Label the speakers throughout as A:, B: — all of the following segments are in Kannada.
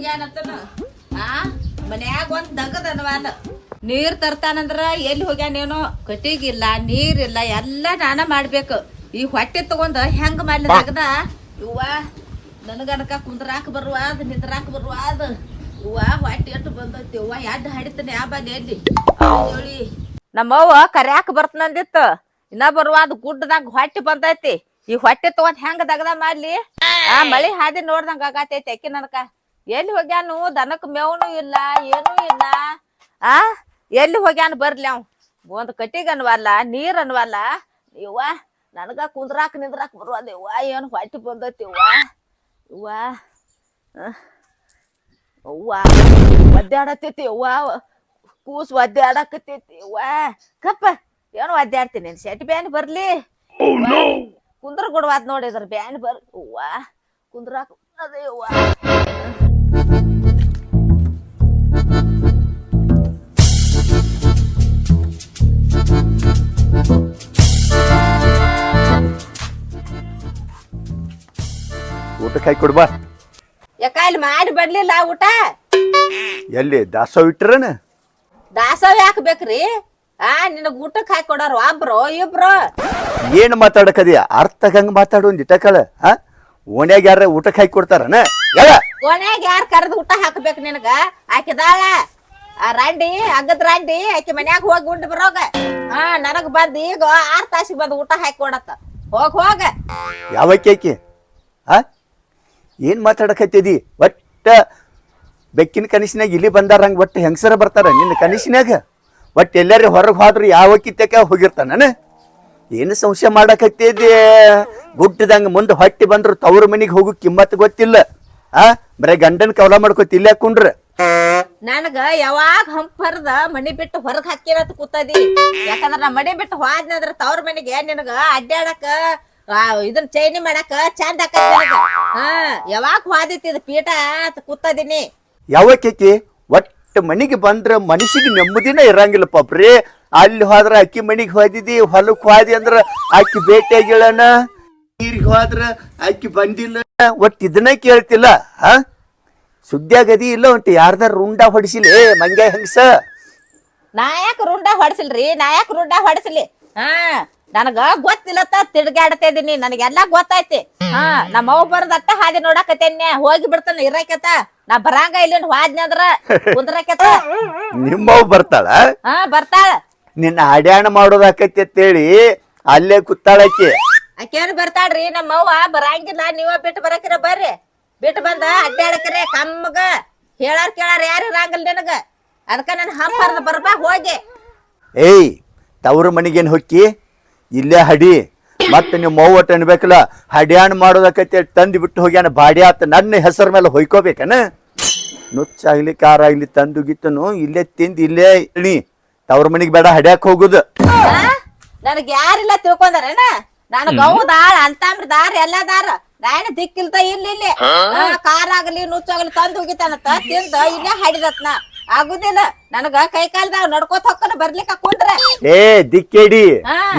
A: ಹೋಗ್ಯಾನತ್ತನ ಆ? ಮನ್ಯಾಗ ಒಂದ್ ದಗದ ನೀರ್ ತರ್ತಾನಂದ್ರ ಎಲ್ಲಿ ಹೋಗ್ಯಾನೇನೋ? ಕಟ್ಟಿಗಿಲ್ಲ ನೀರಿಲ್ಲ ಎಲ್ಲ ನಾನ ಮಾಡ್ಬೇಕು. ಈ ಹೊಟ್ಟೆ ತಗೊಂಡ ಹೆಂಗ್ ಮಾಡ್ಲಿ ದಗದ? ಇವ್ವ ನನಗನಕ ಕುಂದ್ರಾಕ ಬರುವಾದ ನಿಂದ್ರಾಕ ಬರುವಾದ ಇವ್ವ ಹೊಟ್ಟೆ ಎಷ್ಟು ಬಂದೈತಿ. ಇವ್ವ ಎಡ್ ಹಡಿತಾನೆ ಆ ಬಾಲಿ ಎಲ್ಲಿ? ಹೇಳಿ. ನಮ್ಮವ್ವ ಕರ್ಯಾಕ ಬರ್ತನಂದಿತ್ತು. ಇನ್ನ ಬರುವಾದ ಗುಡ್ಡದಾಗ ಹೊಟ್ಟೆ ಬಂದೈತಿ. ಈ ಹೊಟ್ಟೆ ತಗೊಂಡ್ ಹೆಂಗ ದಗದ ಮಾಡ್ಲಿ? ಆ ಮಳಿ ಹಾದಿ ನೋಡ್ದಂಗ ಆಗತೈತಿ ಅಕ್ಕಿ ನನಕ ಎಲ್ಲಿ ಹೋಗ್ಯಾನು? ದನಕ್ ಮೇವನು ಇಲ್ಲ ಏನೂ ಇಲ್ಲ. ಆ? ಎಲ್ಲಿ ಹೋಗ್ಯಾನು ಬರ್ಲಿ ಅವ್? ಒಂದ್ ಕಟ್ಟಿಗೆ ಅನ್ವಲ್ಲ ನೀರ್ ಅನ್ವಲ್ಲ? ಇವ್ವ ನನಗ ಕುಂದ್ರಾಕ ನಿಂದ್ರಾಕ್ ಬರುವಲ್ಲ ಇವ್ವ ಏನು ಹೊಟ್ಟಿ ಬಂದೈತಿ ಇವ್ವ ಇವ್ವ ಅವ್ವ ಒದ್ದಾಡತೈತಿ ಇವ್ವ ಕೂಸ್ ಒದ್ದಾಡಕತ್ತೈತಿ ಇವ್ವ ಕಪ್ಪ ಏನು ಒದ್ದಾಡ್ತೀನಿ ಶೆಟ್ ಬ್ಯಾನ್ ಬರ್ಲಿ. ಕುಂದ್ರ ಕೊಡುವಾದ್ ನೋಡಿದ್ರ ಬ್ಯಾನ್ ಬರ್ ಅವ್ವ ಕುಂದ್ರಾಕ ಅದೇ ಅವ್ವ
B: ಊಟಕ್ಕೆ ಹಾಕಿ ಕೊಡ್ಬಾ
A: ಯಾಕ ಇಲ್ಲಿ ಮಾಡಿ ಬಿಡ್ಲಿಲ್ಲ ಊಟ?
B: ಎಲ್ಲಿ ದಾಸೋ ಇಟ್ರನ
A: ದಾಸವ ಯಾಕೆ ಬೇಕ್ರಿ? ಆ ನಿನಗ್ ಊಟಕ್ಕೆ ಹಾಕಿ ಕೊಡೋರು ಒಬ್ರು ಇಬ್ರು.
B: ಏನ್ ಮಾತಾಡಕದಿಯಾ ಅರ್ಥ ಹಂಗ ಮಾತಾಡು ಒಂದ್ ಇಟಕಳ ಹಾ ಓಣ್ಯಾಗ ಯಾರ ಊಟಕ್ಕೆ ಹಾಕಿ ಕೊಡ್ತಾರನ? ಓಣ್ಯಾಗ
A: ಯಾರು ಯಾರ್ ಕರೆದು ಊಟ ಹಾಕ್ಬೇಕು ನಿನಗ? ಆಕಿದಾಳ. ಆ ರಾಂಡಿ ಹಂಗದ್ ರಾಂಡಿ ಆಕಿ ಮನ್ಯಾಗ ಹೋಗಿ ಉಂಡು ಬರೋಗ. ಹಾ ನನಗ್ ಬಂದ್ ಈಗ ಆರ್ ತಾಸಿಗೆ ಬಂದ್ ಊಟ ಹಾಕಿ ಕೊಡತ್ತ. ಹೋಗ್ ಹೋಗ.
B: ಯಾವ ಕೇಕಿ ಹಾ ಏನ್ ಮಾತಾಡಕತ್ತಿದಿ? ಒಟ್ಟ ಬೆಕ್ಕಿನ ಕನಸಿನಾಗ ಇಲ್ಲಿ ಬಂದಾರ ಹಂಗ ಒಟ್ಟು ಹೆಂಗಸರ ಬರ್ತಾರ ನಿನ್ನ ಕನಸಿನಾಗ? ಒಟ್ಟು ಎಲ್ಲಾರು ಹೊರಗೆ ಹೋದ್ರು ಯಾವ ಕಿತ್ತಕ ಹೋಗಿರ್ತಾನ ಏನು ಸಂಶಯ ಮಾಡಕತ್ತಿದ್ದೆ? ಗುಡ್ಡದಂಗ ಮುಂದೆ ಹೊಟ್ಟಿ ಬಂದ್ರು ತವ್ರ ಮನಿಗೆ ಹೋಗು ಕಿಮ್ಮತ್ ಗೊತ್ತಿಲ್ಲ. ಆ ಬರೇ ಗಂಡನ ಕವಲ ಮಾಡ್ಕೊತ ಇಲ್ಲೇ ಕುಂಡ್ರ.
A: ನನಗ ಯಾವಾಗ ಹಂಪ್ ಹರ್ದ ಮನಿ ಬಿಟ್ಟು ಹೊರಗ್ ಹಾಕಿರತ್ ಕೂತದಿ. ಯಾಕಂದ್ರ ನಾ ಮನಿ ಬಿಟ್ಟು ಹೋದ್ನಂದ್ರ ತವ್ರ ಮನಿಗೆ ನಿನಗ ಅಡ್ಡಾಡಕ ಆ, ಇದನ್ ಚೈನಿ ಮಾಡಕ ಚಂದ ಆಕತ್ ನನಗ. ಹಾ ಯಾವಾಗ ಹೋದಿತ್ತಿದ ಪೀಠ ಅಂತ ಕೂತದಿನಿ.
B: ಯಾವಕ್ಕಿ ಒಟ್ಟು ಮನಿಗೆ ಬಂದ್ರೆ ಮನಸ್ಸಿಗೆ ನೆಮ್ಮದಿನ ಇರಂಗಿಲ್ಲ ಪಾಪ್ರಿ ಅಲ್ಲಿ ಹೋದ್ರೆ ಅಕ್ಕಿ ಮನಿಗೆ ಹೋದಿದಿ, ಹೊಲಕ್ಕೆ ಹೋದಿ ಅಂದ್ರ ಅಕ್ಕಿ ಭೇಟಿಯಾಗಿಳಣ ನೀರಿಗೆ ಹೋದ್ರ ಅಕ್ಕಿ ಬಂದಿಲ್ಲ. ಒಟ್ಟು ಇದನ್ನ ಕೇಳ್ತಿಲ್ಲ, ಹಾ? ಸುದ್ದಿಯಾಗದಿ ಇಲ್ಲ ಒಂಟು, ಯಾರ್ದಾರ ರುಂಡ ಹೊಡಿಸಿಲ್ಲ ಏ, ಮಂಗ್ಯ ನಾ
A: ನಾಯಕ ರುಂಡ ಹೊಡ್ಸಿಲ್ರಿ? ನಾಯಕ ರುಂಡ ಹೊಡಿಸಿಲಿ? ಹಾ. ನನಗ ಗೊತ್ತಿಲ್ಲತ್ತ ತಿಡ್ಗಾಡತಾ ಇದೀನಿ ನನಗೆಲ್ಲಾ ಗೊತ್ತೈತಿ ಹಾ ನಮ್ಮ ಅವ್ ಬರದಟ್ಟ ಹಾದಿ ನೋಡಾಕತ್ತೇನೆ ಹೋಗಿ ಬಿಡ್ತಾನ ಇರಕತ್ತ ನಾ ಬರಂಗ ಇಲ್ಲಿಂದ ಹೋದ್ನಿ ಅಂದ್ರ ನಿಮ್ಮ
B: ನಿಮ್ಮವ್ ಬರ್ತಾಳ?
A: ಹಾ ಬರ್ತಾಳ.
B: ನಿನ್ನ ಅಡ್ಯಾಣ ಮಾಡೋದಾಕೈತಿ ಅಂತೇಳಿ ಅಲ್ಲೇ ಕುತ್ತಾಳಕಿ
A: ಆಕೇನು ಬರ್ತಾಳ್ರಿ ನಮ್ಮ ಅವ್ವ ಬರಂಗಿಲ್ಲ ನೀವ ಬಿಟ್ಟು ಬರಕಿರ ಬರ್ರಿ. ಬಿಟ್ಟು ಬಂದ ಅಡ್ಡಾಡಕ್ರೆ ಕಮ್ಮಗ ಹೇಳಾರ್ ಕೇಳಾರ ಯಾರು ಇರಂಗಿಲ್ಲ ನಿನಗ. ಅದಕ್ಕ ನನ್ ಹಂಪರ್ದ ಬರ್ಬಾ ಹೋಗಿ.
B: ಏಯ್ ತವ್ರ ಮನಿಗೇನ್ ಹೊಕ್ಕಿ? ಇಲ್ಲೇ ಹಡಿ. ಮತ್ತೆ ನೀವು ಮೌವಟ್ ಅನ್ಬೇಕಲ್ಲ ಹಡ್ಯಾಣ್ ಮಾಡೋದಕ್ಕೈತೆ ತಂದು ಬಿಟ್ಟು ಹೋಗ್ಯಾನ ಬಾಡಿ ಆತ ನನ್ನ ಹೆಸರ ಮೇಲೆ ಹೊಯ್ಕೋಬೇಕನ? ನುಚ್ಚಾಗ್ಲಿ ಕಾರಾಗ್ಲಿ ತಂದು ಗಿತ್ತನು ಇಲ್ಲೇ ತಿಂದು ಇಲ್ಲೇ ಇಳಿ ತವ್ರ ಮನಿಗೆ ಬೇಡ ಹಡ್ಯಾಕ್ ಹೋಗುದು.
A: ನನಗ್ ಯಾರಿಲ್ಲ ತಿಳ್ಕೊಂಡಾರೇನ? ನಾನು ಗೌದಾಳ ಅಂತಂಬ್ರ ದಾರ ಎಲ್ಲ ದಾರ ನಾನು ದಿಕ್ಕಿಲ್ತ ಇಲ್ಲ. ಇಲ್ಲಿ ಕಾರ್ ಆಗಲಿ ನುಚ್ಚಾಗ್ಲಿ ತಂದು ಹೋಗಿತಾನತ್ತ ತಿಂದ ಇಲ್ಲೇ ಹಡಿದತ್ನ. ಆಗುದಿಲ್ಲ. ನನಗ ಕೈ ಕಾಲ್ದಾಗ ನಡ್ಕೋತ ಹೊಕ್ಕನ ಬರ್ಲಿಕ್ಕ ಕೊಂಡ್ರ
B: ಏ ದಿಕ್ಕೇಡಿ.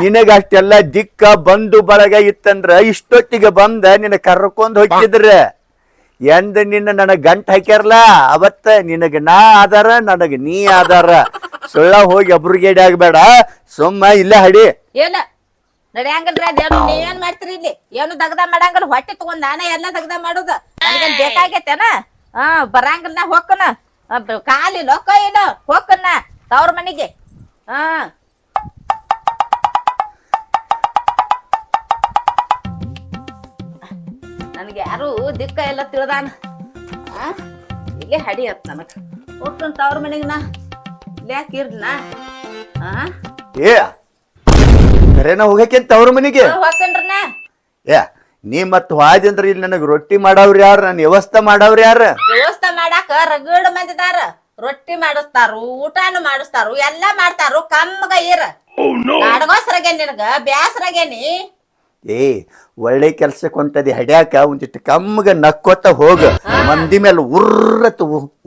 B: ನಿನಗ ಅಷ್ಟೆಲ್ಲ ದಿಕ್ಕ ಬಂದು ಬಳಗ ಇತ್ತಂದ್ರ ಇಷ್ಟೊತ್ತಿಗೆ ಬಂದ ನಿನ್ನ ಕರ್ಕೊಂಡ್ ಹೋಗಿದ್ರ. ಎಂದ ನಿನ್ನ ನನಗ್ ಗಂಟ್ ಹಾಕ್ಯಾರಲ್ಲ ಅವತ್ತ ನಿನಗ ನಾ ಆಧಾರ ನನಗ ನೀ ಆಧಾರ. ಸುಳ್ಳ ಹೋಗಿ ಅಬ್ರಿಗೇಡಿ ಆಗ್ಬೇಡ. ಸುಮ್ಮ ಇಲ್ಲ ಹಡಿ.
A: ಏನ? ನಡ್ಯಾಂಗಲ್ರಿ ಅದೇನು ನೀವೇನ್ ಮಾಡ್ತೀರಿ ಇಲ್ಲಿ? ಏನು ದಗದ ಮಾಡಂಗಿಲ್ಲ ಹೊಟ್ಟೆ ತಗೊಂಡ್ ನಾನೇ ಎಲ್ಲ ದಗದ ಮಾಡುದ. ನನಗೇನ್ ಬೇಕಾಗೈತೇನ? ಹಾ ಬರಂಗಿಲ್ಲ ನಾ ಹೊಕ್ಕನ ಕಾಲಿ ಲೊಕ್ಕ ಏನು ಹೊಕ್ಕನ ತವ್ರ ಮನೆಗೆ. ಹಾ. ನನಗೆ ಯಾರು ದಿಕ್ಕ ಎಲ್ಲ ತಿಳ್ದಾನ. ಆ? ಹಡಿ ಹಡಿಯತ್ ನನಗ. ಹೋಗ್ತಾನ ತವ್ರ ಮನೆಗೆ ನಾ. ಇಲ್ಲಿ ಯಾಕೆ
B: ಏ ಕರೆನ ಹೋಗಕ್ಕೆ ತವ್ರ ಮನೆಗೆ?
A: ಹೋಗ್ಕನ್ರಿ ನಾ
B: ಏ ನೀ ಮತ್ ವಾದಿ ಇಲ್ಲಿ ನನಗ್ ರೊಟ್ಟಿ ಮಾಡವ್ರ ಯಾರು? ನನ್ ವ್ಯವಸ್ಥೆ ಮಾಡವ್ರ ಯಾರ?
A: ವ್ಯವಸ್ಥೆ ಮಾಡಾಕ ರಗಡ್ ಮಂದಿದಾರ ರೊಟ್ಟಿ ಮಾಡಿಸ್ತಾರು ಊಟಾನು ಮಾಡಿಸ್ತಾರು ಎಲ್ಲಾ ಮಾಡ್ತಾರು. ಕಮ್ಮಗ ಇರ. ನಾಡಗೋಸ್ರಾಗೆ ನಿನಗ? ಬ್ಯಾಸ್ರಾಗೇನಿ?
B: ಏ ಒಳ್ಳೆ ಕೆಲ್ಸಕ್ಕೆ ಹೊಂಟದಿ. ಹಡ್ಯಾಕ ಒಂದಿಟ್ಟು ಕಮ್ಮಗ ನಕ್ಕೋತ ಹೋಗ. ಮಂದಿ ಮೇಲೆ ಉರ್ರತ್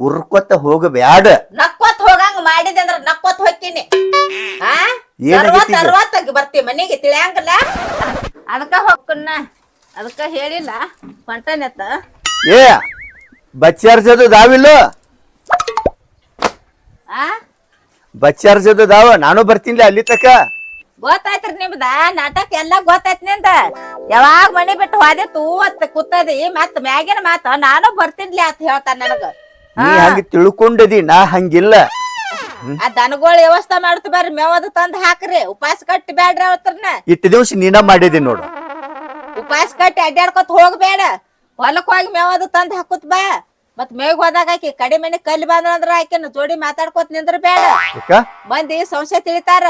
B: ಉರ್ಕೊತ ಹೋಗ ಬ್ಯಾಡ.
A: ನಕ್ಕೊತ್ ಹೋಗಂಗ ಮಾಡಿದೆ ಅಂದ್ರ ನಕ್ಕೊತ್ ಹೋಗ್ತೀನಿ ಅರವತ್? ಅರವತ್ತಾಗಿ ಬರ್ತಿ ಮನೆಗೆ ತಿಳಿಯಂಗಿಲ್ಲ? ಅದಕ್ಕ ಹೋಗ್ಕನ್ನ ಅದಕ್ಕ ಹೇಳಿಲ್ಲ ಹೊಂಟನೆತ್ತ
B: ಏ ಬಚ್ಚಾರ್ಜದು ದಾವಿಲ್ಲ?
A: ಆ?
B: ಬಚ್ಚಾರ್ಜದು ದಾವ ನಾನು ಬರ್ತೀನಿ ಅಲ್ಲಿ ತಕ
A: ಗೊತ್ತಾಯ್ತ್ರಿ ನಿಮ್ದ ನಾಟಕ ಎಲ್ಲಾ ಗೊತ್ತಾಯ್ತ್ನಿಂದ. ಯಾವಾಗ ಮನಿ ಬಿಟ್ಟು ಹೋದಿತ್ತು ಅತ್ತ ಕೂತದಿ ಮತ್ತ ಮ್ಯಾಗಿನ ಮಾತ ನಾನು ಬರ್ತೀನಿ ಅಂತ ಹೇಳ್ತಾನ ನನಗ.
B: ನೀ ಹಂಗ ತಿಳ್ಕೊಂಡದಿ ನಾ ಹಂಗಿಲ್ಲ.
A: ಆ ದನಗೋಳ ವ್ಯವಸ್ಥೆ ಮಾಡ್ತು ಬರ್ರಿ ಮೇವದು ತಂದ್ ಹಾಕ್ರಿ ಉಪವಾಸ ಕಟ್ಟಿ ಬ್ಯಾಡ್ರಿ ಅವತ್ರನ
B: ಇಟ್ಟು ದಿವಸ ನೀನ ಮಾಡಿದಿ ನೋಡು.
A: ಉಪವಾಸ ಕಟ್ಟಿ ಅಡ್ಡಾಡ್ಕೊತ ಹೋಗ್ಬೇಡ. ಹೊಲಕ್ ಹೋಗಿ ಮೇವದು ತಂದ್ ಹಾಕುತ್ ಬಾ. ಮತ್ ಮೇಗ್ ಹೋದಾಗ ಆಕಿ ಕಡಿ ಮನೆ ಕಲ್ಲಿ ಬಂದ್ರ ಆಕಿನ ಜೋಡಿ ಮಾತಾಡ್ಕೊತ ನಿಂದ್ರ ಬೇಡ
B: ಅಕ್ಕ
A: ಮಂದಿ ಸಂಶಯ ತಿಳಿತಾರ.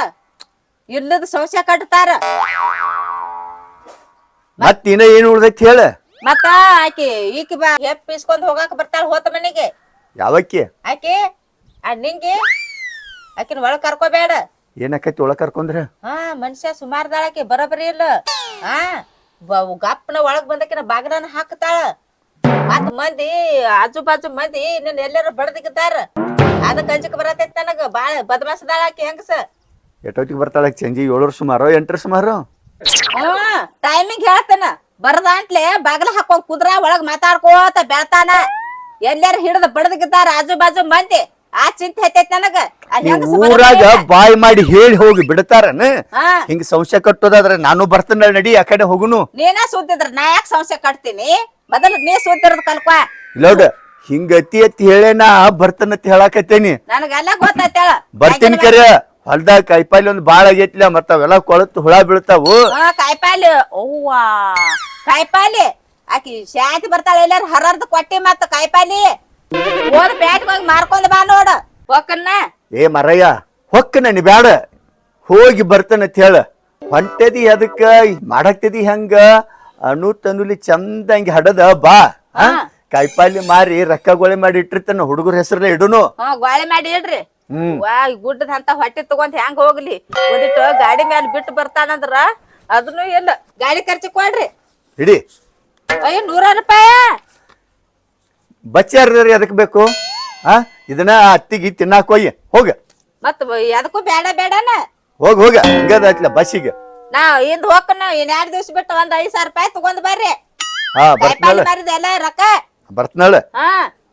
A: ಇಲ್ಲದ ಸಂಶಯ ಕಟ್ತಾರ.
B: ಮತ್ ಇನ್ನ ಏನ್ ಉಳ್ದೈತಿ ಹೇಳ?
A: ಮತ್ತ ಆಕಿ ಈಕಿ ಬಾ ಹೆಪ್ ಇಸ್ಕೊಂಡ್ ಹೋಗಾಕ ಬರ್ತಾಳ ಹೋತ ಮನೆಗೆ.
B: ಯಾವಕ್ಕಿ?
A: ಆಕಿ ಆ ನಿಂಗಿ ಆಕಿನ ಒಳಗ್ ಕರ್ಕೋಬೇಡ.
B: ಏನಕ್ಕೈತಿ ಒಳಗ್ ಕರ್ಕೊಂಡ್ರ?
A: ಹಾ ಮನುಷ್ಯ ಸುಮಾರ್ದಾಳಕಿ ಬರೋಬರಿ ಇಲ್ಲ. ಹಾ. ಗಪ್ಪನ ಒಳಗ್ ಬಂದಕಿನ ಬಾಗಿಲನ್ನ ಹಾಕ್ತಾಳ. ಮತ್ ಮಂದಿ ಆಜು ಬಾಜು ಮಂದಿ ನಿನ್ನ ಎಲ್ಲಾರು ಬಡದಿಗಿದ್ದಾರ. ಅದ ಅಂಜಕ್ ಬರತೈತಿ ನನಗ. ಬಾಳ ಬದಮಾಸದಾಳ ಆಕಿ ಹೆಂಗಸ.
B: ಎಟೋಟಿಗೆ ಬರ್ತಾಳ ಚಂಜಿ ಏಳರ ಸುಮಾರು ಎಂಟರ ಸುಮಾರು?
A: ಟೈಮಿಂಗ್ ಹೇಳ್ತಾನ. ಬರದಾಂಟ್ಲೆ ಬಾಗಿಲ ಹಾಕೊಂಡ್ ಕುದ್ರ ಒಳಗ್ ಮಾತಾಡ್ಕೋತ ಬೆಳ್ತಾನ. ಎಲ್ಲಾರು ಹಿಡಿದ ಬಡದಿಗಿದ್ದಾರ ಆಜು ಬಾಜು ಮಂದಿ. ಆ ಚಿಂತೆ ಹತ್ತೈತ್ ನನಗ.
B: ಊರಾಗ
A: ಬಾಯಿ
B: ಬಾಯ್ ಮಾಡಿ ಹೇಳಿ ಹೋಗಿ ಬಿಡ್ತಾರನ?
A: ಹಾ.
B: ಹಿಂಗ ಸಂಶಯ ಕಟ್ಟೋದಾದ್ರೆ ನಾನು ಬರ್ತೇನೆ ನಡಿ ಆ ಕಡೆ ಹೋಗುನು.
A: ನೀನ ಸುದ್ದಿದ್ರ ನಾ ಯಾಕೆ ಸಂಶಯ ಕಟ್ತೀನಿ? ಮೊದಲು ನೀ ಸುದ್ದಿರೋದ್ ಕಲ್ಪ
B: ಇಲ್ಲೋಡ ಹಿಂಗ ಅತಿ ಅತಿ ಎತ್ತಿ ನಾ ಬರ್ತೇನಂತ ಹೇಳಾಕತ್ತೇನಿ.
A: ನನಗೆಲ್ಲ ಗೊತ್ತೈತೇಳ
B: ಬರ್ತೀನಿ ಕರೆ. ಹೊಲ್ದಾಗ ಕಾಯಿಪಲ್ಲೆ ಒಂದ್ ಬಾಳ ಆಗೈತ್ಲ ಮತ್ತ ಅವೆಲ್ಲ ಕೊಳತ್ ಹುಳ ಬೀಳ್ತಾವು.
A: ಹಾ ಕಾಯಿಪಾಲಿ ಅವ್ವಾ. ಕಾಯಿಪಾಲಿ ಆಕಿ ಶಾಂತಿ ಬರ್ತಾಳ ಎಲ್ಲಾರು ಹರರ್ದು ಕೊಟ್ಟಿ ಮತ್ತ ಕಾಯಿಪಾಲಿ ಹೋದ್ ಬ್ಯಾಟ್ಗೆ ಹೋಗಿ ಮಾರ್ಕೊಂಡ್ ಬಾ ನೋಡ
B: ಏ ಮರಯ್ಯ ಹೊಕ್ಕ ನನ್ ಬ್ಯಾಡ. ಹೋಗಿ ಬರ್ತಾನಂತ ಹೇಳ. ಹೊಂಟದಿ ಅದಕ್ಕ ಮಾಡಾಕ್ತದಿ ಹೆಂಗ? ಅನು ತನುಲಿ ಚಂದಂಗಿ ಹಡದ ಬಾ. ಆ? ಮಾರಿ ರಕ್ಕ ರೊಕ್ಕಗೊಳೆ ಮಾಡಿ ಇಟ್ಟಿರ್ತಾನ ಹುಡುಗರ ಹೆಸರಲ್ಲ ಇಡುನು.
A: ಹಾ ಗೋಳೆ ಮಾಡಿ ಇಡ್ರಿ.
B: ಹ್ಮ್.
A: ವಾ ಗುಡ್ಡದ ಅಂತ ಹೊಟ್ಟೆ ತಗೊಂಡ್ ಹೆಂಗ್ ಹೋಗ್ಲಿ? ಒಂದಿಟ್ಟು ಗಾಡಿ ಮೇಲೆ ಬಿಟ್ಟು ಬರ್ತಾನಂದ್ರ ಅದನ್ನು ಇಲ್ಲ. ಗಾಡಿ ಖರ್ಚು ಕೊಡ್ರಿ.
B: ಇಡಿ.
A: ಅಯ್ಯೋ ನೂರ ರೂಪಾಯ?
B: ಬಚ್ಚಾರ್ರಿ ಅದಕ್ಕೆ ಬೇಕು? ಆ? ಇದನ್ನ ಅತ್ತಿಗಿ ಅತ್ತಿಗೆ ತಿನ್ನಾಕ ಹೋಗಿ. ಹೋಗ.
A: ಮತ್ ಅದಕ್ಕೂ ಬೇಡ ಬೇಡನ?
B: ಹೋಗ ಹೋಗ. ಹಂಗದಾಯ್ತಲ್ಲ ಬಸ್ಸಿಗೆ.
A: ನಾ ಇಂದ ಹೋಗ್ಕನ ಇನ್ ಎರಡ್ ದಿವ್ಸ ಬಿಟ್ಟು ಒಂದ್ ಐದ್ ಸಾವಿರ ರೂಪಾಯಿ ತಗೊಂಡ್ ಬರ್ರಿ.
B: ಹಾ ಬರ್ತ್ನಾಳ.
A: ಮಾರಿದ ಎಲ್ಲ ರೊಕ್ಕ.
B: ಬರ್ತನಳ.
A: ಹಾ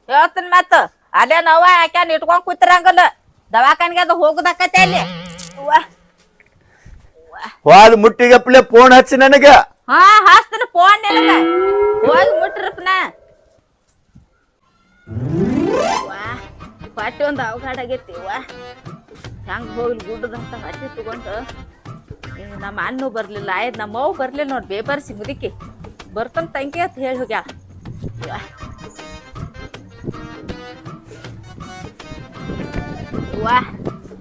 A: ಹೇಳ್ತೀನಿ ಮತ್ತ. ಅಲ್ಲೇ ನೋವ ಯಾಕ್ಯಾನ ಇಟ್ಕೊಂಡ್ ಕೂತಿರಂಗಲ್ಲ. ದವಾಖಾನಿಗೆ ಅದು ಹೋಗುದಕ್ಕತೆ ಅಲ್ಲಿ.
B: ಹಾಲು ಮುಟ್ಟಿಗಪ್ಲೆ ಫೋನ್ ಹಚ್ಚಿ ನನಗ.
A: ಹಾ ಹಾಸ್ತನ ಫೋನ್ ನಿನಗ. ಪಾಟಿ ಒಂದು ಅವಘಾಡ ಆಗೈತಿ ವಾ ಹೋಗಿ ಹೋಗ್ಲಿ ಗುಡ್ಡದಂತ ಹಟ್ಟಿ ತಗೊಂಡು. ನಮ್ಮ ಅಣ್ಣು ಬರಲಿಲ್ಲ. ಆಯ್ತು ನಮ್ಮ ಅವು ಬರ್ಲಿಲ್ಲ ನೋಡಿ, ಬೇಬರ್ಸಿ ಮುದುಕಿ. ಬರ್ತಂತ ತಂಗಿ ಅಂತ ಹೇಳಿ ಹೋಗ್ಯಾಳ ವಾ.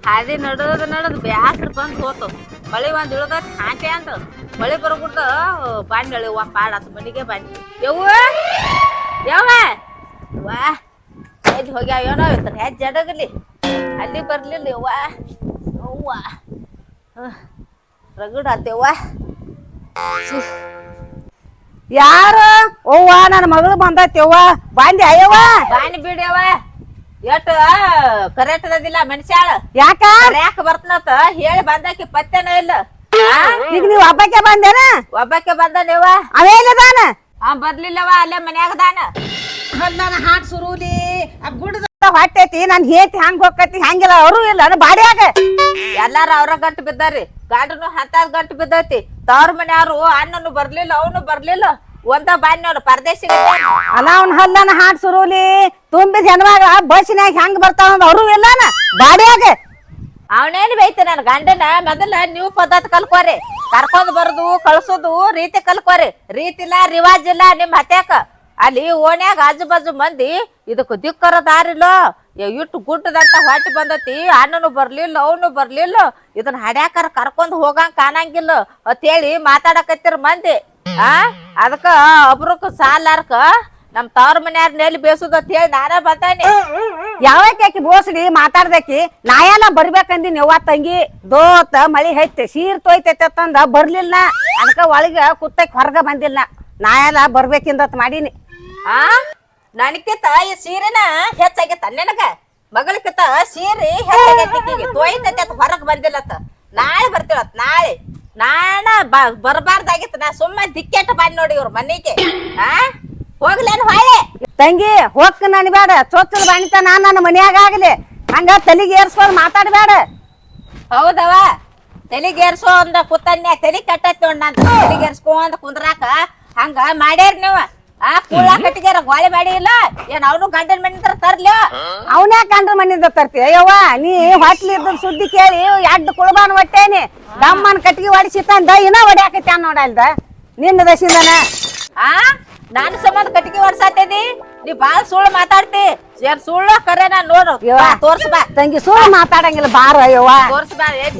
A: ಹಾದಿ ನಡೋದು ನಡೋದು ಬ್ಯಾಸ್ರ ಬಂದು ಹೋತು. ಮಳೆ ಒಂದು ಇಳ್ದ ಹಾಂಟೆ ಅಂತ ಮಳೆ ಬರ್ಬಿಡ್ದ ಬಾಂಡ್ ವಾ ಪಾಡಾತು ಮನೆಗೆ ಬಾಂಡ್ ಯವ್ವ? ಯವ್ವ? ವಾ ಎಲ್ಲಿ ಹೋಗ್ಯಾವ ಏನೋ ಇತ್ತು ಹೆಜ್ಜೆ ಅಡಗಲಿ. ಅಲ್ಲಿ ಬರ್ಲಿಲ್ಲ ಯವ್ವ ಅವ್ವ. ರಗಡ್ ಆತೇವ್ವ
C: ಯಾರು? ಅವ್ವ ನನ್ನ ಮಗಳು ಬಂದತೆ ಅವ್ವ. ಬಂದಿ ಅಯ್ಯವ್ವ
A: ಬಾನಿ ಬಿಡ್ಯವ ಎಷ್ಟು ಕರೆಕ್ಟ್ ಅದಿಲ್ಲ ಮನುಷ್ಯಾಳ
C: ಯಾಕ?
A: ಯಾಕ ಬರ್ತನತ ಹೇಳಿ ಬಂದಾಕಿ ಪತ್ತೆನ ಇಲ್ಲ. ಆ?
C: ಈಗ ನೀವ್ ಹಬ್ಬಕ್ಕೆ ಬಂದೇನ?
A: ಒಬ್ಬಾಕೆ ಬಂದನೇವ
C: ಅವೇನದಾನ
A: ಆ ಬರ್ಲಿಲ್ಲವ ಅಲ್ಲೇ ಮನ್ಯಾಗ ದಾನ
C: ನನ್ನ ಹಾಟ್ ಸುರುಲಿ ಆ ಗುಡ್ದ ಹೊಟ್ಟೈತಿ ನಾನು ಹೇತಿ ಹಂಗ್ ಹೋಗತಿ ಹಂಗಿಲ್ಲ ಅವರು ಇಲ್ಲ ನನ್ನ ಬಾಡಿಯಾಗ.
A: ಎಲ್ಲಾರು ಅವ್ರ ಗಂಟು ಬಿದ್ದಾರಿ ಗಾಡನು ಹತ್ತಾರ ಗಂಟು ಬಿದ್ದೈತಿ. ತವ್ರ ಮನ್ಯಾರು ಅಣ್ಣನು ಬರ್ಲಿಲ್ಲ ಅವನು ಬರ್ಲಿಲ್ಲ. ಒಂದ ಬಾನ್ಯವ್ರು ಪರದೇಶ
C: ಅಲ್ಲ ಅವ್ನ ಹಲ್ಲನ ಹಾಟ್ ಸುರುಲಿ ತುಂಬಿದ ಹೆಣ್ಮಗ ಬಸ್ಸಿನಾಗ ಹೆಂಗ್ ಬರ್ತಾವ ಅವರು ಇಲ್ಲನ ಬಾಡಿಯಾಗ.
A: ಅವನೇನು ಬೈತಿ ನನ್ ಗಂಡನ? ಮೊದಲ ನೀವು ಪದ್ಧತಿ ಕಲ್ಕೋರಿ. ಕರ್ಕೊಂಡ್ ಬರುದು ಕಳ್ಸೋದು ರೀತಿ ಕಲ್ಕೋರಿ. ರೀತಿ ಇಲ್ಲ ರಿವಾಜ್ ಇಲ್ಲ ನಿಮ್ ಹತ್ಯಾಕ. ಅಲ್ಲಿ ಓಣ್ಯಾಗ ಆಜು ಬಾಜು ಮಂದಿ, ಇದಕ್ಕೆ ದಿಕ್ಕರ ದಾರಿಲೋ ಇಟ್ಟು ಗುಡ್ಡದಂತ ಹೊಟ್ಟಿ ಬಂದತಿ, ಅಣ್ಣನು ಬರ್ಲಿಲ್ಲ, ಅವನು ಬರ್ಲಿಲ್ಲ, ಇದನ್ನ ಹಡ್ಯಾಕರ ಕರ್ಕೊಂಡ್ ಹೋಗಂಗ್ ಕಾಣಂಗಿಲ್ಲ ಅಂತೇಳಿ ಮಾತಾಡಕತ್ತಿರ ಮಂದಿ. ಆ? ಅದಕ್ಕ ಒಬ್ರಕ್ಕ ಸಾಲಾರ್ಕ ನಮ್ ತವ್ರ ಮನ್ಯಾರ ನೆಲ್ಲಿ ಬೇಸುದ ಅಂತ ಹೇಳಿ ನಾನ ಬಂದಾನೆ.
C: ಯಾವಕ್ಕೆ ಆಕಿ ಬೋಸಡಿ ಮಾತಾಡ್ದಕಿ ನಾಯೆಲ್ಲ ಬರ್ಬೇಕಂದಿ ನೀವ ತಂಗಿ, ದೋತ ಮಳಿ ಹೆಚ್ಚೆ ಸೀರ್ ತೋಯ್ತೈತೆ ತಂದ ಬರ್ಲಿಲ್ಲ ಅದಕ್ಕ ಒಳಗ ಕುತ್ತಕ್ ಹೊರಗ ಬಂದಿಲ್ಲ ನಾ ಎಲ್ಲ ಬರ್ಬೇಕಿಂದತ್ ಮಾಡೀನಿ.
A: ಆ? ನನಕಿತ ಈ ಸೀರೆನ ಹೆಚ್ಚಾಗೈತ ನಿನಗ? ಮಗಳಿಕಿತ ಸೀರೆ ಹೆಚ್ಚಾಗೈತಿ ತೊಯ್ತೈತಿ ಅತ್ ಹೊರಗ್ ಬಂದಿಲ್ಲತ್ತ. ನಾಳೆ ಬರ್ತೀಳತ್ ನಾಳೆ. ನಾಣ ಬರಬಾರ್ದಾಗಿತ್ತು. ನಾ ಸುಮ್ಮನೆ ದಿಕ್ಕೆಟ ಬಂದ್ ನೋಡಿ ಇವ್ರ ಮನೆಗೆ. ಆ? ಹೋಗ್ಲೇನು ಹೊಳೆ
C: ತಂಗಿ ಹೋಗ್ ನನ್ ಬೇಡ ಚೊಚ್ಚಲ್ ಬಾಣಿತ ನಾನ್ ನನ್ನ ಮನ್ಯಾಗ ಆಗ್ಲಿ. ಹಂಗ ತಲೆಗೆ ಏರ್ಸ್ಕೊಂಡ್ ಮಾತಾಡ್ಬೇಡ.
A: ಹೌದವ ತಲೆಗೇರ್ಸೋ ಅಂದ ಕೂತನ್ಯ ತಲೆ ಕಟ್ಟತ್ ನೋಡ್ ನಾನು. ತಲಿಗೇರ್ಸ್ಕೊಂಡ್ ಕುಂದ್ರಾಕ ಹಂಗ ಮಾಡ್ಯಾರ ನೀವ. ಆ ಕೂಳ ಕಟ್ಟಿಗೆರ ಗೋಳಿ ಮಾಡಿ ಇಲ್ಲ? ಏನ್ ಅವನು ಗಂಡನ ಮನಿಂದ ತರ್ಲಿ
C: ಅವನ್ಯಾಕ ಕಂಡ್ರ ಮನಿಂದ ತರ್ತಿ? ಅಯ್ಯವ್ವ ನೀ ಹೊಟ್ಲಿ ಇದ್ದ ಸುದ್ದಿ ಕೇಳಿ ಎಡ್ ಕುಳಬಾನ್ ಹೊಟ್ಟೇನಿ. ದಮ್ಮನ್ ಕಟ್ಟಿಗೆ ಹೊಡಿಸಿತ್ತಂದ ಇನ್ನ ಹೊಡ್ಯಾಕತ್ಯಾನ ನೋಡಲ್ದ ನಿನ್ನ ದಶಿಂದನ.
A: ಆ ನಾನು ಸಂಬಂಧ ಕಟ್ಟಿಗೆ ಹೊಡ್ಸಾತೇನಿ ನೀ ಬಾಳ ಸುಳ್ಳು ಮಾತಾಡ್ತಿ. ಏನ್ ಸುಳ್ಳು ಕರೆ ನಾನ್ ನೋಡು.
C: ತೋರ್ಸ್ಬಾ
A: ತೋರ್ಸ್ ಬಾ.
C: ತಂಗಿ ಸುಳ್ಳು ಮಾತಾಡಂಗಿಲ್ಲ ಬಾರ ಅಯ್ಯವ್ವ.
A: ತೋರ್ಸ್ ಬಾ ಏನ್?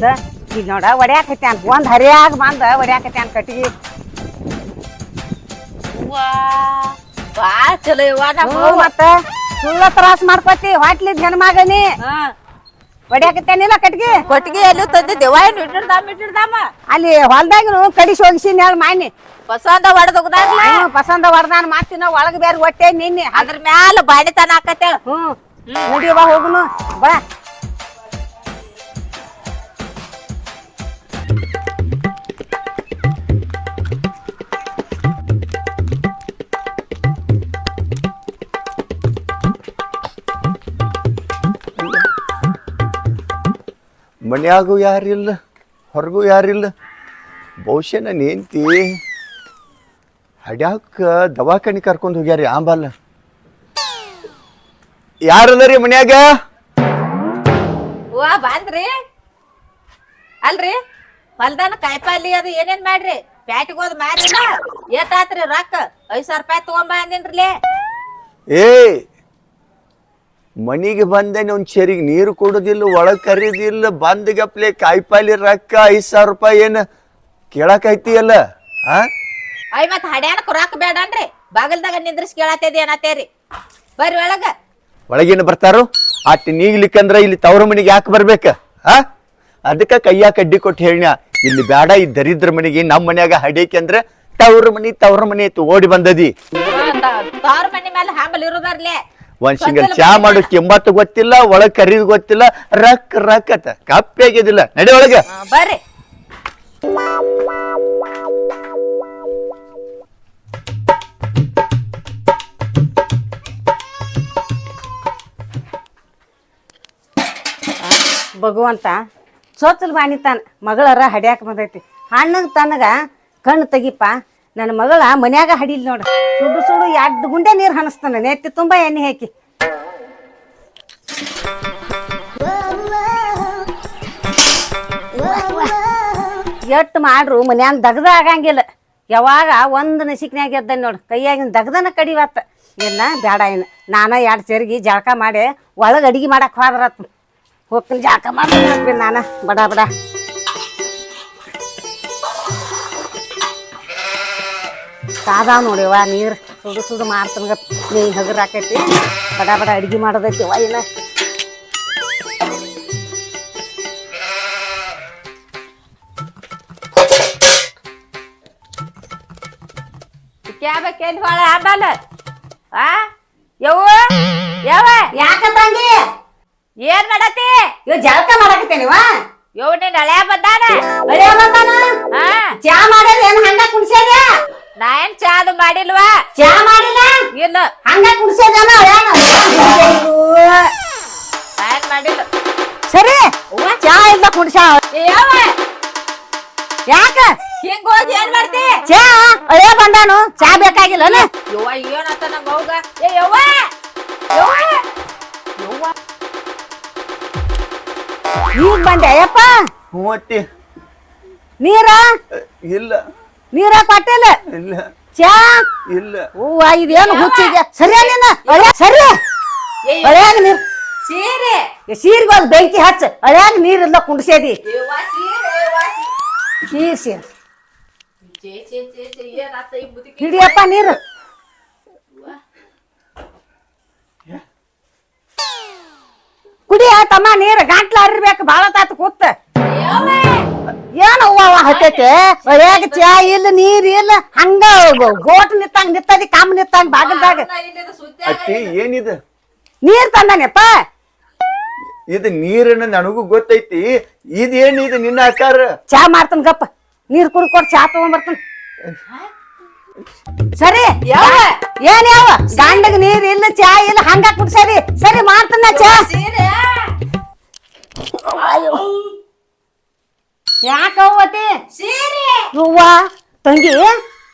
C: ಈಗ ನೋಡ ಹೊಡ್ಯಾಕತ್ಯಾನ ಒಂದ್ ಹರಿಯಾಗ ಬಂದ ಹೊಡ್ಯಾಕತ್ಯಾನ ಕಟ್ಟಿಗೆ.
A: ಅವ್ವಾ, ಬಾಳ್ ಚಲೋ ಇವ ನಮ್ಮ
C: ಹ್ಞೂ ಮತ್ತ? ಸುಳ್ಳ ತ್ರಾಸ ಮಾಡ್ಕೊತಿ ಹೊಟ್ಲಿದ್ ಹೆಣ್ಮಗನಿ.
A: ಹಾ.
C: ಹೊಡ್ಯಾಕತ್ಯಾನಿಲ್ಲ ಕಟ್ಟಿಗೆ
A: ಕೊಟ್ಟಿಗೆ ಎಲ್ಲೂ ತಂದಿದ್ದೇವ ಏನ್ ಇಟ್ಟಿರ್ದಾಮ ಇಟ್ಟಿರ್ದಾಮ
C: ಅಲ್ಲಿ ಹೊಲ್ದಾಗ ಕಡಿಸಿ ಹೋಗಿಸಿನ ಹೇಳಿ ಮಾನಿ
A: ಪಸಂದ ಹೊಡೆದೋಗ್ದಾಗ್ಲ?
C: ಹ್ಞೂ ಪಸಂದ ಹೊಡ್ದಾನ ಮಾತಿನ ಒಳಗ್ ಬೇರೆ ಹೊಟ್ಟೆ ನಿನ್ನೆ.
A: ಅದ್ರ ಮ್ಯಾಲ ಬಾಡಿತನ ಆಕತ್ತೇಳ
C: ಹ್ಮ್. ನಡಿಯವ್ವ ಹೋಗುನು ಬಾ.
B: ಮನ್ಯಾಗೂ ಯಾರಿಲ್ಲ ಹೊರಗೂ ಯಾರಿಲ್ಲ. ಬಹುಶಃ ನನ್ನ ಹೆಂಡ್ತಿ ಹಡ್ಯಾಕ ದವಾಖಾನೆ ಕರ್ಕೊಂಡು ಹೋಗ್ಯಾರಿ ಆಂಬಲ್ಲ ಯಾರದರಿ ಮನ್ಯಾಗ?
A: ವಾ ಬಂದ್ರಿ. ಅಲ್ರಿ ಹೊಲ್ದಾನ ಕಾಯಿಪಲ್ಲೆ ಅದು ಏನೇನ್ ಮಾಡ್ರಿ? ಪ್ಯಾಟಿಗೆ ಹೋದ್ ಮಾರಿಲ್ಲ ಏಟಾತ್ರಿ ರೊಕ್ಕ? ಐದ್ ಸಾವಿರ ರೂಪಾಯಿ ತಗೊಂಬ ಅಂದಿನ್ರಲೇ
B: ಏ ಮನಿಗೆ ಬಂದೇನೆ ಒಂದು ಚೆರಿಗೆ ನೀರು ಕೊಡೋದಿಲ್ಲ ಒಳಗೆ ಕರೀದಿಲ್ಲ ಬಂದ್ಗಪ್ಲೆ ಕಾಯಿಪಾಲಿ ರೊಕ್ಕ ಐದು ಸಾವಿರ ರೂಪಾಯಿ ಏನು ಕೇಳಕೈತಿಯಲ್ಲ ಆ?
A: ಅಯ್ಯ ಮತ್ ಹಡ್ಯಾನ ಬೇಡನ್ರಿ ಬಾಗಲ್ದಾಗ ನಿಂದ್ರಿಸಿ ಕೇಳತ್ತೇದಿ ಬರ್ರಿ ಒಳಗ.
B: ಒಳಗೇನು ಬರ್ತಾರೋ? ಅಟ್ ನೀಗ್ಲಿಕ್ಕಂದ್ರ ಇಲ್ಲಿ ತವ್ರ ಮನಿಗೆ ಯಾಕೆ ಬರ್ಬೇಕ ಆ? ಅದಕ್ಕ ಕೈಯ ಕಡ್ಡಿ ಕೊಟ್ಟು ಹೇಳಿನ ಇಲ್ಲಿ ಬೇಡ ಈ ದರಿದ್ರ ಮನಿಗೆ ನಮ್ಮ ಮನ್ಯಾಗ ಹಡೇಕೆ ಅಂದ್ರೆ ತವ್ರ ಮನಿ ತವ್ರ ಮನಿ ಐತಿ ಓಡಿ ಬಂದದಿ.
A: ತವ್ರ ಮನಿ ಮೇಲೆ ಹಾಂಬಲ್ ಇರುದಾರ್ಲೆ
B: ಒಂದ್ ಸಿಂಗಲ್ ಚಾ ಮಾಡೋಕೆ ಕೆಂಬತ್ತು ಗೊತ್ತಿಲ್ಲ ಒಳಗ್ ಕರೀದ್ ಗೊತ್ತಿಲ್ಲ ರಕ್ ರಕ್ ಅತ್ತ. ಕಪ್ಪೆ ಆಗಿದಿಲ್ಲ ನಡಿ ಒಳಗ.
A: ಬರ್ರಿ.
C: ಭಗವಂತ ಸೋತಲ್ ಬಾಣಿತಾನ ಮಗಳರ ಹಡ್ಯಾಕ ಬಂದೈತಿ. ಹಣ್ಣಗ್ ತನಗ ಕಣ್ಣು ತೆಗಿಪ ನನ್ನ ಮಗಳ ಮನ್ಯಾಗ ಹಡಿಲ್ ನೋಡ. ಸುಡು ಸುಡು ಎರಡು ಗುಂಡೆ ನೀರು ಹನಸ್ತಾನ. ನೆತ್ತಿ ತುಂಬಾ ಎಣ್ಣೆ ಹಾಕಿ. ಎಟ್ಟು ಮಾಡ್ರು ಮನ್ಯಾನ ದಗ್ದ ಆಗಂಗಿಲ್ಲ. ಯಾವಾಗ ಒಂದು ನಸಿಕ್ನ್ಯಾಗ ಎದ್ದ ನೋಡು. ಕೈಯಾಗಿನ ದಗ್ದನ ಕಡಿವತ್ತ ಇಲ್ಲ ಬೇಡ ಏನು ನಾನು ಎರಡು ಸೇರಿಗೆ ಜಳಕ ಮಾಡಿ ಒಳಗೆ ಅಡಿಗೆ ಮಾಡಕ್ಕೆ ಹೋದ್ರತ್. ಹೋಗ್ತೀನಿ, ಜಳಕ ಮಾಡ್ತೀನಿ ನಾನು. ಬಡ ಬಡ. ಕಾದಾವ್ ನೋಡಿವ ನೀರು ಸುಡು ಸುಡು ಮಾಡ್ತನಗ ನೀ ಹಗರ್ ಹಾಕೈತಿ. ಬಡ ಬಡ ಅಡಿಗೆ ಮಾಡೋದೈತಿ ವಾ ಏನ?
A: ಕ್ಯಾಬೇಕೇನ್ ಹೊಳ ಆಂಬಲ್ ಆ? ಯವ್ವ? ಯಾವ
C: ಯಾಕ ತಂಗಿ?
A: ಏನ್ ಮಾಡತಿ
C: ಇವ್ ಜಳಕ ಮಾಡಕತ್ತೇನಿವ
A: ಯವ್ ನೀನ್ ಹಳೆ ಬಂದಾನ?
C: ಅಳಿಯ ಬಂದಾನ?
A: ಹಾ
C: ಚಾ ಮಾಡ್ಯಾರ ಏನ್ ಹಂಗ ಕುಡ್ಸ್ಯಾರ
A: ನಾ ಏನ್ ಚಾದು ಮಾಡಿಲ್ವಾ?
C: ಚಾ ಮಾಡಿಲ್ಲ?
A: ಇಲ್ಲ.
C: ಹಂಗ ಕುಡ್ಸೋದಲ್ಲ
A: ನಾ ಏನ್ ಮಾಡಿಲ್ಲ.
C: ಸರಿ ಚಾ ಇಲ್ಲ ಕುಡ್ಸ.
A: ಏ
C: ಯಾಕ?
A: ಹಿಂಗ್ ಹೋಗಿ ಏನ್ ಮಾಡ್ತಿ?
C: ಚಾ? ಅಯ್ಯೋ ಬಂದಾನು. ಚಾ ಬೇಕಾಗಿಲ್ಲ
A: ಯವ್ವ ಏನತ್ತ ನಂಗ ಹೋಗ? ಏ ಯವ್ವ! ಯವ್ವ! ಯವ್ವ!
C: ಈಗ ಬಂದೆ ಅಯ್ಯಪ್ಪ.
B: ಹ್ಞೂ
C: ನೀರ?
B: ಇಲ್ಲ.
C: ನೀರ ಕೊಟ್ಟಿಲ್ಲ
B: ಇಲ್ಲ.
C: ಚಾ?
B: ಇಲ್ಲ.
C: ಹೂವ ಇದೇನು ಹುಚ್ಚಿದ್ಯ ಸರಿ ನೀನು. ಅಳ್ಯ ಸರಿ. ಅಳ್ಯಾಗ ನೀರ್
A: ಸೀರೆ.
C: ಸೀರ್ಗೆ ಒಂದು ಬೆಂಕಿ ಹಚ್ಚ. ಅಳ್ಯಾಗ ನೀರಿಲ್ಲ ಕುಂಡ್ಸೇದಿ ನೀರ್ ಸೀರ್ ಹಿಡಿಯಪ್ಪ ನೀರು. ಕುಡಿಯ ತಮ್ಮ ನೀರು. ಗಂಟ್ಲ ಹರಿಬೇಕು ಬಾಳ ತಾತ ಕೂತ.
A: ಯವ್ವ
C: ಅವ್ವ ಹೂವ ಹತ್ತೈತೆ ಒಳ್ಯಾಗ ಚಾ ಇಲ್ಲ ನೀರ್ ಇಲ್ಲ ಹಂಗ ಗೋಟ್ ನಿತ್ತಂಗ ನಿತ್ತದಿ ಕಾಮ್ ನಿತ್ತಂಗ ಬಾಗಿಲ್ದಾಗ
B: ಅತ್ತಿ ಏನಿದು?
C: ನೀರ್ ತಂದಾನೆಪ್ಪ
B: ಇದು ನೀರನ್ನ ನನಗೂ ಗೊತ್ತೈತಿ. ಇದೇನಿದು ನಿನ್ನ ಆಕಾರ?
C: ಚಾ ಮಾಡ್ತಾನ ಗಪ್ಪ. ನೀರ್ ಕುಡ್ಕೊಡ್ ಚಾ ತಗೊಂಡ್ಬರ್ತಾನ ಸರಿ. ಏನ್ ಯಾವ? ಗಂಡಗ್ ನೀರ್ ಇಲ್ಲ ಚಾ ಇಲ್ಲ ಹಂಗ ಸರಿ ಸರಿ ಮಾಡ್ತಾನ ಚಾ.
A: ಸೀರೆ.
C: ಯಾಕವ್ವತಿ
A: ಸೀರೆ.
C: ಹೂವ ತಂಗಿ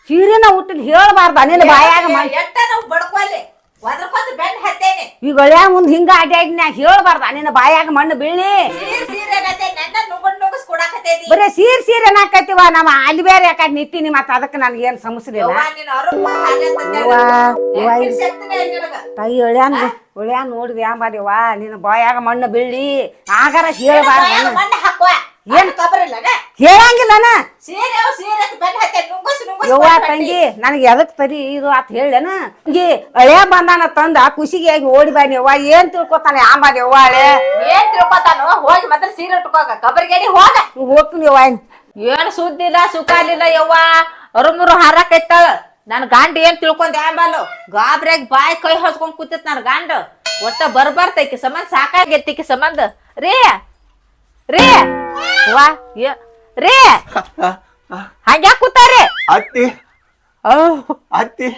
C: ಸೀರೆನ ಹುಟ್ಟಿದ್ ಹೇಳ್ಬಾರ್ದ ನಿನ್ನ ಬಾಯಾಗ ಮಣ್
A: ಎಟ್ಟ ನಾವು ಬಡ್ಕೊಲ್ಲಿ. ಒದ್ರಕೊಂದು ಬೆನ್ ಹತ್ತೇನೆ.
C: ಈಗ ಒಳ್ಳೆ ಮುಂದ್ ಹಿಂಗ ಅಡ್ಯಾಡಿ ನಾ ಹೇಳ್ಬಾರ್ದ ನಿನ್ನ ಬಾಯಾಗ ಮಣ್ಣು ಬೀಳಿ.
A: ಸೀರೆ ಸೀರೆ ಗತೆ ನನ್ನ ನುಗ್ಗಡ್ ನುಗ್ಗಸ್ ಕೊಡಾಕತ್ತೇದಿ
C: ಬರೀ ಸೀರ್ ಸೀರೆ ನಾಕೈತಿವ ನಮ್ಮ ಅಲ್ಲಿ ಬೇರೆ ಯಾಕೆ ನಿಂತೀನಿ ಮತ್ತ ಅದಕ್ಕೆ ನನಗೆ ಏನ್ ಸಮಸ್ಯೆ ಇಲ್ಲ.
A: ಯವ್ವ ನೀನ್ ಅವ್ರ ಹಾಗೆ ತಂದೆ
C: ಅವ್ವ, ಅವ್ವ,
A: ಹೆಂಗ್ ಶಕ್ತಿನೇ ಇಲ್ಲ ನಿನಗ.
C: ತಾಯಿ ಒಳ್ಯಾನ್ ಒಳ್ಯಾನ್ ನೋಡಿದ್ವಿ ಯಾಂಬಾದಿವ ನಿನ್ನ ಬಾಯಾಗ ಮಣ್ಣು ಬೀಳಿ ಆಗಾರ ಹೇಳ್ಬಾರ್ದ
A: ಬಾಯಾಗ ಮಣ್ಣ್ ಹಾಕುವ ಏನ್ ಕಬರಿಲ್ಲನ
C: ಹೇಳಂಗಿಲ್ಲನ?
A: ಸೀರೆ ಅವ್ ಸೀರೆ ಬೆನ್
C: ಯವ್ವ. ತಂಗಿ ನನಗೆ ಎದಕ್ ತರಿ ಇದು ಅಂತ ಹೇಳೇನ ತಂಗಿ ಹಳೆ ಬಂದಾನ ತಂದ ಖುಷಿಗೆ ಆಗಿ ಓಡಿ ಬಾ ಯವ್ವ. ಏನ್ ತಿಳ್ಕೊತಾನೆ ಆಂಬಾ ಯವ್ವ ಹಳೆ?
A: ಏನ್ ತಿಳ್ಕೊತಾನು ಹೋಗಿ ಮತ್ತೆ ಸೀರೆ ಉಟ್ಕೋಗ ಕಬರಿಗೇಡಿ ಹೋಗ.
C: ಹೋಗ್ತೀನಿ ಯವ್ವ.
A: ಏನ್ ಸುದ್ದಿ ಇಲ್ಲ ಸುಖ ಇಲ್ಲ ಯವ್ವ. ಅರುಮುರು ಹಾರಾಕೈತಾಳ ನನ್ ಗಂಡ ಏನ್ ತಿಳ್ಕೊಂಡ್ ಆಂಬಾಲು ಗಾಬ್ರ್ಯಾಗ ಬಾಯಿ ಕೈ ಹೊಸ್ಕೊಂಡ್ ಕೂತಿತ್ ನನ್ ಗಂಡ. ಒಟ್ಟ ಬರ್ಬಾರ್ತೈಕಿ ಸಂಬಂಧ ಸಾಕಾಗೈತಿಕಿ ಸಂಬಂಧ. ರೀ ರೀ. ವಾ ಏ- ರೀ! ಹಂಗ್ಯಾ ಕೂತಾರಿ
B: ಅತ್ತಿ. ಅತ್ತಿ.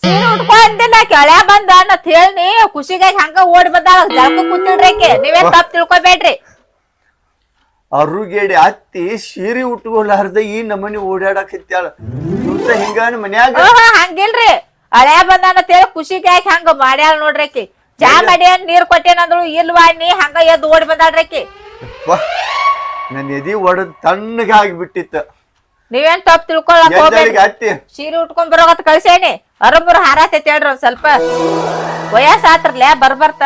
A: ಸೀರೆ ಉಟ್ಕೊ ಅಂದಿಲ್ಲ ಕೆಳ ಬಂದ ಅಂತ ಹೇಳಿ ಖುಷಿಗಾಗಿ ಹಂಗ ಓಡಿ ಬಂದಾಳ ಜಳಕ ಕೂತಿಲ್ರಿ ನೀವೇ ತಪ್ಪ ತಿಳ್ಕೊಬೇಡ್ರಿ.
B: ಅರುಗೇಡಿ ಅತ್ತಿ ಸೀರೆ ಉಟ್ಕೊಲಾರ್ದ ಈ ನಮನಿ ಓಡಾಡಕತ್ಯಾಳ ದಿವಸ ಹಿಂಗಾನ ಮನ್ಯಾಗ.
A: ಹಂಗಿಲ್ರಿ. ಹಳೆ ಬಂದಾನ ಅಂತ ಹೇಳಿ ಖುಷಿಗಾಗಿ ಹಂಗ ಮಾಡ್ಯಾಳ ನೋಡ್ರಿ ಚಾ ಮಾಡಿ ನೀರ್ ಕೊಟ್ಟೇನಂದ್ರು ಇಲ್ವಾ ನೀ? ಹಂಗ ಎದ್ದು ಓಡಿ ಬಂದಾಳ್ರಿ
B: ನನ್ನ ಎದಿ ಒಡೆದ್ ತಣ್ಣಗ ಆಗಿಬಿಟ್ಟಿತ್ತ
A: ನೀವೇನ್ ತಪ್ಪು ತಿಳ್ಕೊಳಕ್ ಹೋಗ್ಬೇಡ್ರಿ
B: ಎದ್ದಳಿಗೆ ಅತ್ತಿ
A: ಸೀರೆ ಉಟ್ಕೊಂಡ್ ಬರೋಗತ್ ಕಳ್ಸೇನಿ. ಅರಂಬರು ಹಾರಾತೈತಿ ಹೇಳ್ರಿ ಒಂದ್ ಸ್ವಲ್ಪ. ವಯಸ್ಸ ಆತ್ರಲ್ಯಾ ಬರ್ಬರ್ತ.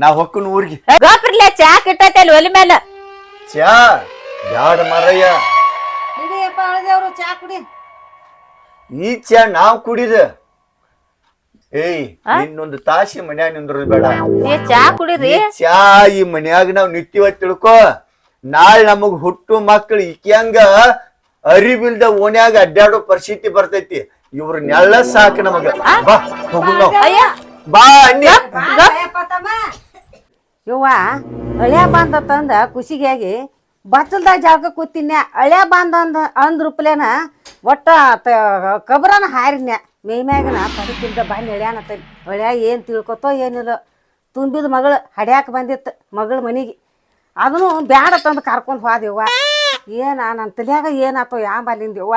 B: ನಾ ಹೊಕ್ಕನ್ ಊರಿಗೆ.
A: ಚಾ ಕಿಟ್ಟೈತೆ ಅಲ್ಲಿ ಒಲಿ ಮೇಲೆ.
B: ಚಾ? ಬ್ಯಾಡ ಮರಯ್ಯ.
C: ಅಳದೇವ್ರು ಚಾ ಕುಡಿ.
B: ಈ ಚಾ ನಾವ್ ಕುಡಿದ. ಏಯ್ ಇನ್ನೊಂದು ತಾಸಿ ಮನ್ಯಾಗ ನಿಂದ್ರದ್ ಬೇಡ.
A: ನೀ ಚಾ ಕುಡಿರಿ
B: ಚಾ ಈ ಮನ್ಯಾಗ ನಾವ್ ನಿತ್ಯವ ತಿಳ್ಕೊ. ನಾಳೆ ನಮಗ್ ಹುಟ್ಟು ಮಕ್ಳು ಇಕ್ಯಂಗ ಅರಿವಿಲ್ದ ಓನ್ಯಾಗ ಅಡ್ಡಾಡೋ ಪರಿಸ್ಥಿತಿ ಬರ್ತೈತಿ. ಇವ್ರನ್ನೆಲ್ಲ ಸಾಕ ಸಾಕು ನಮಗ. ಬಾ ಹೋಗು ನಾವ್. ಬಾ ಅನ್ನಿ
C: ಯವ್ವ ಹಳೆ ಬಂದ ತಂದ ಖುಷಿಗಾಗಿ ಬಚ್ಚಲ್ದಾಗ ಜಾಗ ಕೂತಿನ್ಯ. ಅಳ್ಯ ಬಂದ ಅಂದ ರೂಪಲೇನ ಒಟ್ಟ ತ- ಕಬ್ರನ ಹಾರಿನ್ಯ. ಮೈ ಮ್ಯಾಗನ ತಡಕಿಂದ ಬಂದು ಎಳ್ಯಾನತ್ತ ತಲಿ ಏನ್ ಏನು ತಿಳ್ಕೊತೋ ಏನಿಲ್ಲ. ತುಂಬಿದ ಮಗಳು ಹಡ್ಯಾಕ ಬಂದಿತ್ತು ಮಗಳ ಮನಿಗೆ. ಅದನ್ನು ಬ್ಯಾಡ ತಂದು ಕರ್ಕೊಂಡು ಹೋದೆವ್ವ ಏನ ನನ್ನ ತಲೆಯಾಗ ಏನಾತೋ ಯಾಂಬಲ್ಲಿಂದೆವ್ವ